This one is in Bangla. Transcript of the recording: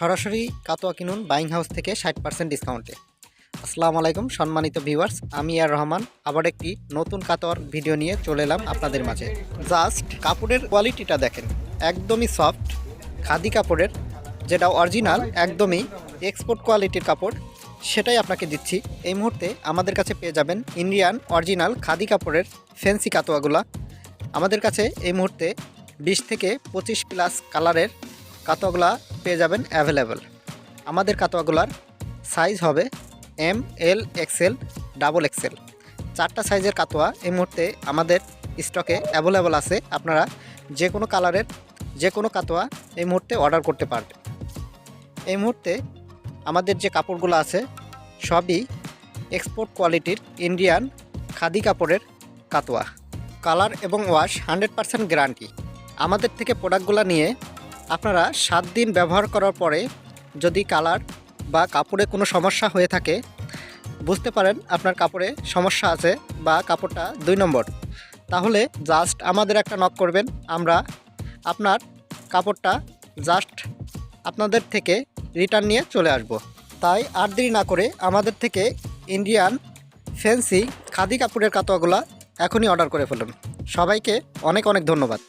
সরাসরি কাতোয়া কিনুন বাইং হাউস থেকে ষাট পার্সেন্ট ডিসকাউন্টে আসসালামু আলাইকুম, সম্মানিত ভিউয়ার্স আমি আর রহমান। আবার একটি নতুন কাতোয়ার ভিডিও নিয়ে চলে এলাম আপনাদের মাঝে। জাস্ট কাপড়ের কোয়ালিটিটা দেখেন, একদমই সফট খাদি কাপড়ের, যেটা অরিজিনাল একদমই এক্সপোর্ট কোয়ালিটির কাপড়। সেটাই আপনাকে দিচ্ছি। এই মুহূর্তে আমাদের কাছে পেয়ে যাবেন ইন্ডিয়ান অরিজিনাল খাদি কাপড়ের ফ্যান্সি কাতোয়াগুলা। আমাদের কাছে এই মুহূর্তে বিশ থেকে পঁচিশ প্লাস কালারের কাতোয়াগুলা পেয়ে যাবেন অ্যাভেলেবেল আমাদের কাতোয়াগুলার সাইজ হবে M L XL double XL চারটা সাইজের কাতোয়া এই মুহূর্তে আমাদের স্টকে অ্যাভেলেবেল আছে। আপনারা যে কোনো কালারের যে কোনো কাতোয়া এই মুহূর্তে অর্ডার করতে পারবেন। এই মুহূর্তে আমাদের যে কাপড়গুলো আছে, সবই এক্সপোর্ট কোয়ালিটির ইন্ডিয়ান খাদি কাপড়ের কাতোয়া। কালার এবং ওয়াশ হান্ড্রেড পারসেন্ট গ্যারান্টি আমাদের থেকে প্রোডাক্টগুলো নিয়ে আপনারা সাত দিন ব্যবহার করার পরে যদি কালার বা কাপড়ে কোনো সমস্যা হয়ে থাকে, বুঝতে পারেন আপনার কাপড়ে সমস্যা আছে বা কাপড়টা দুই নম্বর। তাহলে জাস্ট আমাদের একটা নক করবেন, আমরা আপনার কাপড়টা জাস্ট আপনাদের থেকে রিটার্ন নিয়ে চলে আসব। তাই আর দেরি না করে আমাদের থেকে ইন্ডিয়ান ফ্যান্সি খাদি কাপড়ের কাতোয়াগুলা এখনই অর্ডার করে ফেলুন। সবাইকে অনেক অনেক ধন্যবাদ।